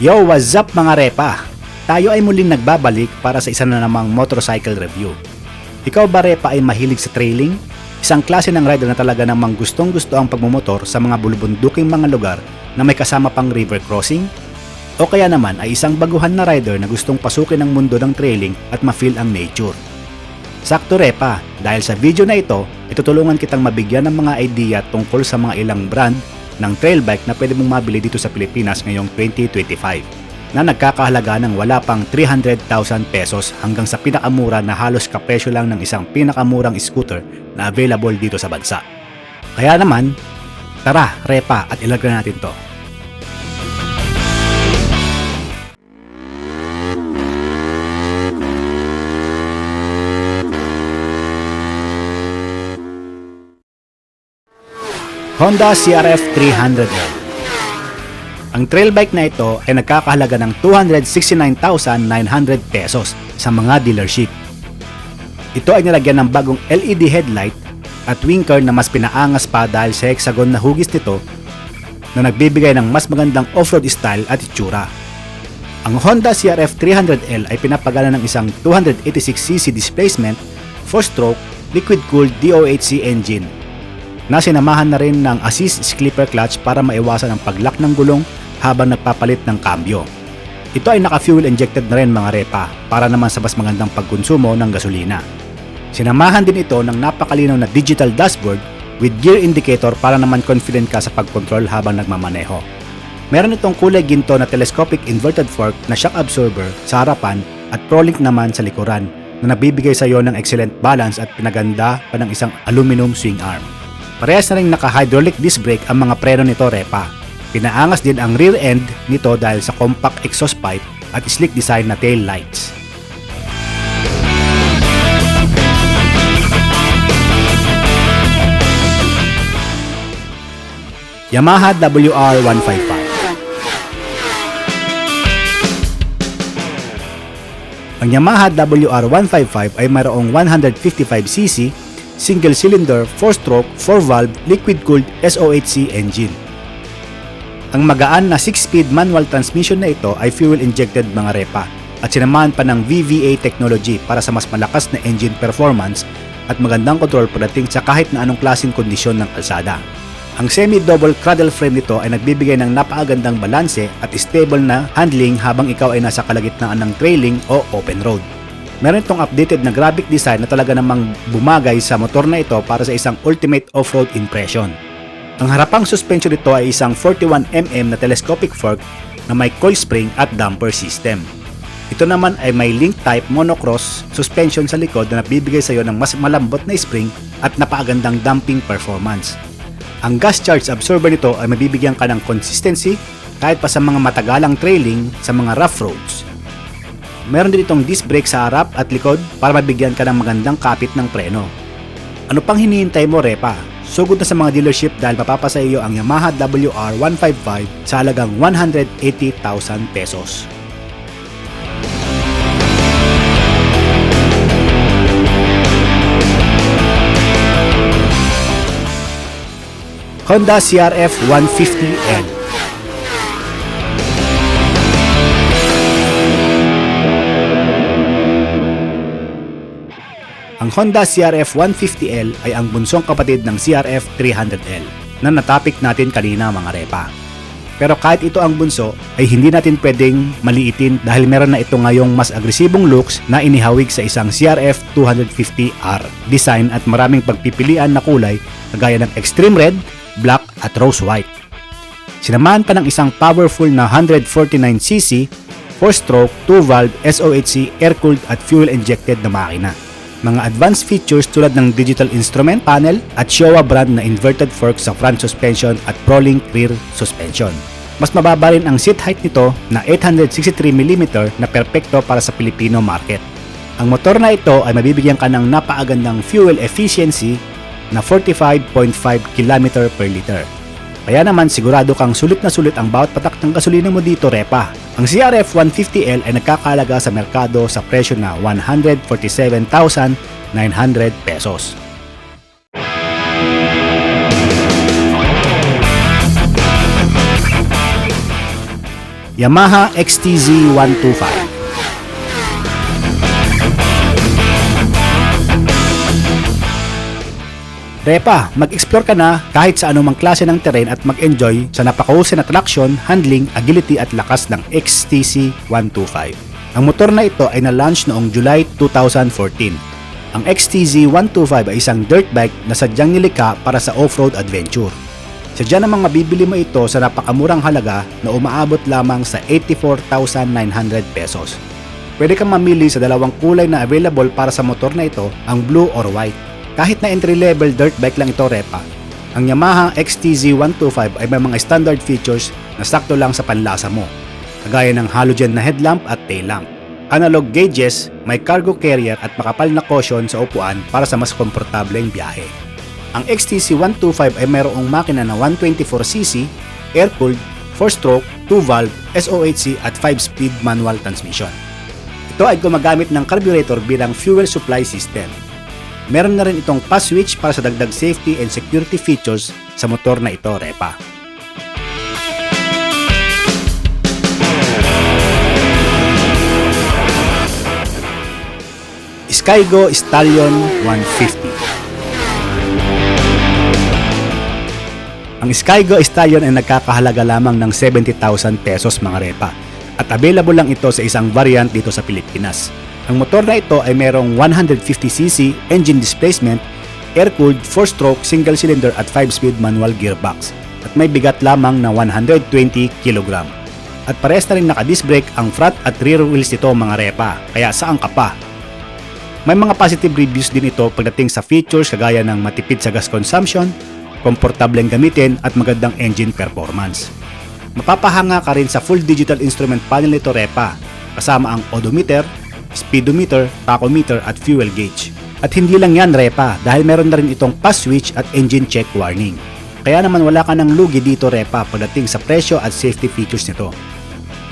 Yo, what's up mga repa? Tayo ay muling nagbabalik para sa isa na namang motorcycle review. Ikaw ba repa ay mahilig sa trailing? Isang klase ng rider na talaga namang gustong gusto ang pagmumotor sa mga bulubunduking mga lugar na may kasama pang river crossing? O kaya naman ay isang baguhan na rider na gustong pasukin ang mundo ng trailing at ma-feel ang nature? Sakto repa, dahil sa video na ito, itutulungan kitang mabigyan ng mga idea tungkol sa mga ilang brand ng trail bike na pwede mong mabili dito sa Pilipinas ngayong 2025 na nagkakahalaga ng wala pang 300,000 pesos hanggang sa pinakamura na halos kapresyo lang ng isang pinakamurang scooter na available dito sa bansa. Kaya naman, tara, repa at ilagay natin to. Honda CRF 300L Ang trail bike na ito ay nagkakahalaga ng 269,900 pesos sa mga dealership. Ito ay nilagyan ng bagong LED headlight at winker na mas pinaangas pa dahil sa hexagon na hugis nito na nagbibigay ng mas magandang off-road style at itsura. Ang Honda CRF 300L ay pinapagana ng isang 286cc displacement, 4-stroke, liquid-cooled DOHC engine na sinamahan na rin ng assist clipper clutch para maiwasan ang paglock ng gulong habang nagpapalit ng kambyo. Ito ay naka-fuel injected na rin mga repa para naman sa mas magandang pagkonsumo ng gasolina. Sinamahan din ito ng napakalinaw na digital dashboard with gear indicator para naman confident ka sa pagkontrol habang nagmamaneho. Meron itong kulay ginto na telescopic inverted fork na shock absorber sa harapan at ProLink naman sa likuran na nabibigay sa iyo ng excellent balance at pinaganda pa ng isang aluminum swing arm. Parehas na rin naka-hydraulic disc brake ang mga preno nito repa. Pinaangas din ang rear end nito dahil sa compact exhaust pipe at sleek design na tail lights. Yamaha WR155 Ang Yamaha WR155 ay mayroong 155cc single cylinder, 4-stroke, 4-valve, liquid-cooled SOHC engine. Ang magaan na 6-speed manual transmission na ito ay fuel-injected mga repa at sinamahan pa ng VVA technology para sa mas malakas na engine performance at magandang control pagdating sa kahit na anong klaseng kondisyon ng kalsada. Ang semi-double cradle frame nito ay nagbibigay ng napakagandang balanse at stable na handling habang ikaw ay nasa kalagitnaan ng trailing o open road meron itong updated na graphic design na talaga namang bumagay sa motor na ito para sa isang ultimate off-road impression. Ang harapang suspension nito ay isang 41mm na telescopic fork na may coil spring at damper system. Ito naman ay may link type monocross suspension sa likod na nagbibigay sa iyo ng mas malambot na spring at napakagandang damping performance. Ang gas charge absorber nito ay mabibigyan ka ng consistency kahit pa sa mga matagalang trailing sa mga rough roads Meron din itong disc brake sa harap at likod para mabigyan ka ng magandang kapit ng preno. Ano pang hinihintay mo, Repa? Sugod na sa mga dealership dahil mapapasa iyo ang Yamaha WR155 sa halagang 180,000 pesos. Honda CRF 150L Ang Honda CRF 150L ay ang bunsong kapatid ng CRF 300L na natapik natin kanina mga repa. Pero kahit ito ang bunso, ay hindi natin pwedeng maliitin dahil meron na ito ngayong mas agresibong looks na inihawig sa isang CRF 250R design at maraming pagpipilian na kulay kagaya ng extreme red, black at rose white. Sinamahan pa ng isang powerful na 149cc, 4-stroke, 2-valve SOHC air-cooled at fuel-injected na makina mga advanced features tulad ng digital instrument panel at Showa brand na inverted fork sa front suspension at ProLink rear suspension. Mas mababa rin ang seat height nito na 863mm na perpekto para sa Filipino market. Ang motor na ito ay mabibigyan ka ng napaagandang fuel efficiency na 45.5 km per liter kaya naman sigurado kang sulit na sulit ang bawat patak ng gasolina mo dito, Repa. Ang CRF 150L ay nagkakalaga sa merkado sa presyo na 147,900 pesos. Yamaha XTZ 125 Repa, mag-explore ka na kahit sa anumang klase ng terrain at mag-enjoy sa napakahusay na traction, handling, agility at lakas ng XTC 125. Ang motor na ito ay na-launch noong July 2014. Ang XTZ 125 ay isang dirt bike na sadyang nilikha para sa off-road adventure. Sadya namang mabibili mo ito sa napakamurang halaga na umaabot lamang sa 84,900 pesos. Pwede kang mamili sa dalawang kulay na available para sa motor na ito, ang blue or white. Kahit na entry-level dirt bike lang ito repa, ang Yamaha XTZ 125 ay may mga standard features na sakto lang sa panlasa mo, kagaya ng halogen na headlamp at tail lamp. Analog gauges, may cargo carrier at makapal na cushion sa upuan para sa mas komportableng biyahe. Ang XTC 125 ay mayroong makina na 124cc, air-cooled, 4-stroke, 2-valve, SOHC at 5-speed manual transmission. Ito ay gumagamit ng carburetor bilang fuel supply system. Meron na rin itong pass switch para sa dagdag safety and security features sa motor na ito, Repa. Skygo Stallion 150 Ang Skygo Stallion ay nagkakahalaga lamang ng 70,000 pesos mga repa at available lang ito sa isang variant dito sa Pilipinas. Ang motor na ito ay merong 150cc engine displacement, air-cooled 4-stroke single cylinder at 5-speed manual gearbox at may bigat lamang na 120 kg. At pares na rin naka-disc brake ang front at rear wheels nito mga repa, kaya saan ka pa? May mga positive reviews din ito pagdating sa features kagaya ng matipid sa gas consumption, komportableng gamitin at magandang engine performance. Mapapahanga ka rin sa full digital instrument panel nito Repa, kasama ang odometer, speedometer, tachometer at fuel gauge. At hindi lang yan Repa dahil meron na rin itong pass switch at engine check warning. Kaya naman wala ka ng lugi dito Repa pagdating sa presyo at safety features nito.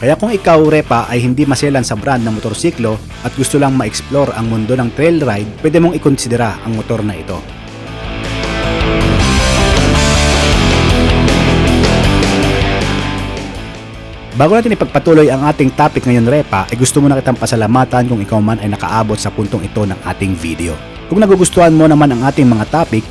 Kaya kung ikaw, Repa, ay hindi maselan sa brand ng motorsiklo at gusto lang ma-explore ang mundo ng trail ride, pwede mong ikonsidera ang motor na ito. Bago natin ipagpatuloy ang ating topic ngayon, Repa, ay gusto mo na kitang pasalamatan kung ikaw man ay nakaabot sa puntong ito ng ating video. Kung nagugustuhan mo naman ang ating mga topic,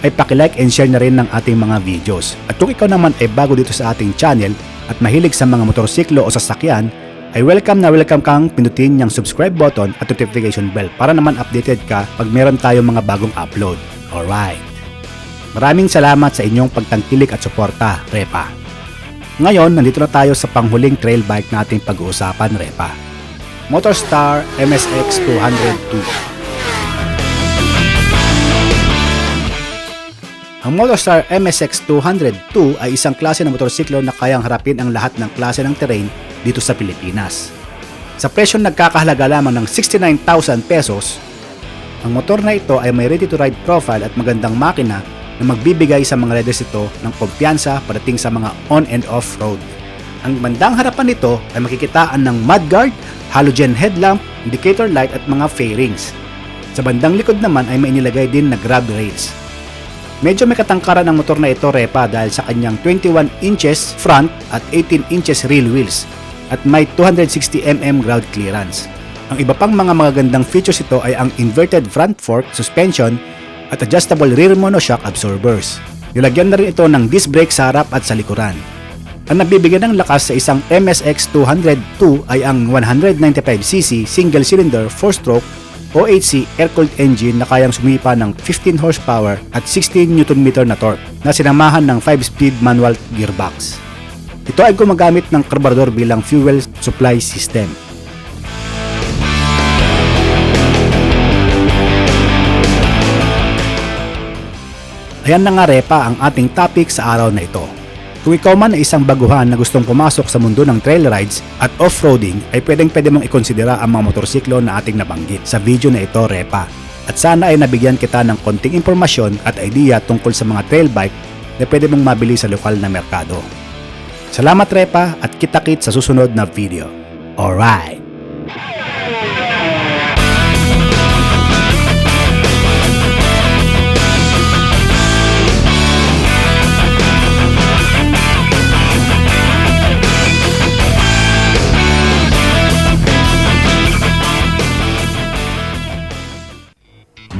ay pakilike and share na rin ng ating mga videos. At kung ikaw naman ay bago dito sa ating channel at mahilig sa mga motorsiklo o sasakyan, ay welcome na welcome kang pindutin yung subscribe button at notification bell para naman updated ka pag meron tayong mga bagong upload. Alright. Maraming salamat sa inyong pagtangkilik at suporta, Repa. Ngayon, nandito na tayo sa panghuling trail bike nating pag-uusapan, Repa. Motorstar MSX 202. Ang Motorstar MSX 202 ay isang klase ng motorsiklo na kayang harapin ang lahat ng klase ng terrain dito sa Pilipinas. Sa presyong nagkakahalaga lamang ng 69,000 pesos, ang motor na ito ay may ready-to-ride profile at magandang makina na magbibigay sa mga riders ito ng kumpiyansa pagdating sa mga on and off road. Ang bandang harapan nito ay makikitaan ng mudguard, halogen headlamp, indicator light at mga fairings. Sa bandang likod naman ay may inilagay din na grab rails. Medyo may katangkaran ang motor na ito repa dahil sa kanyang 21 inches front at 18 inches rear wheels at may 260mm ground clearance. Ang iba pang mga magagandang features ito ay ang inverted front fork suspension at adjustable rear monoshock absorbers. Nilagyan na rin ito ng disc brake sa harap at sa likuran. Ang nagbibigay ng lakas sa isang MSX 202 ay ang 195cc single cylinder 4-stroke OHC air-cooled engine na kayang sumipa ng 15 horsepower at 16 Nm na torque na sinamahan ng 5-speed manual gearbox. Ito ay gumagamit ng karburador bilang fuel supply system. Ayan na nga repa ang ating topic sa araw na ito. Kung ikaw man ay isang baguhan na gustong pumasok sa mundo ng trail rides at off-roading ay pwedeng pwede mong ikonsidera ang mga motorsiklo na ating nabanggit sa video na ito, Repa. At sana ay nabigyan kita ng konting impormasyon at idea tungkol sa mga trail bike na pwede mong mabili sa lokal na merkado. Salamat Repa at kita-kit sa susunod na video. Alright!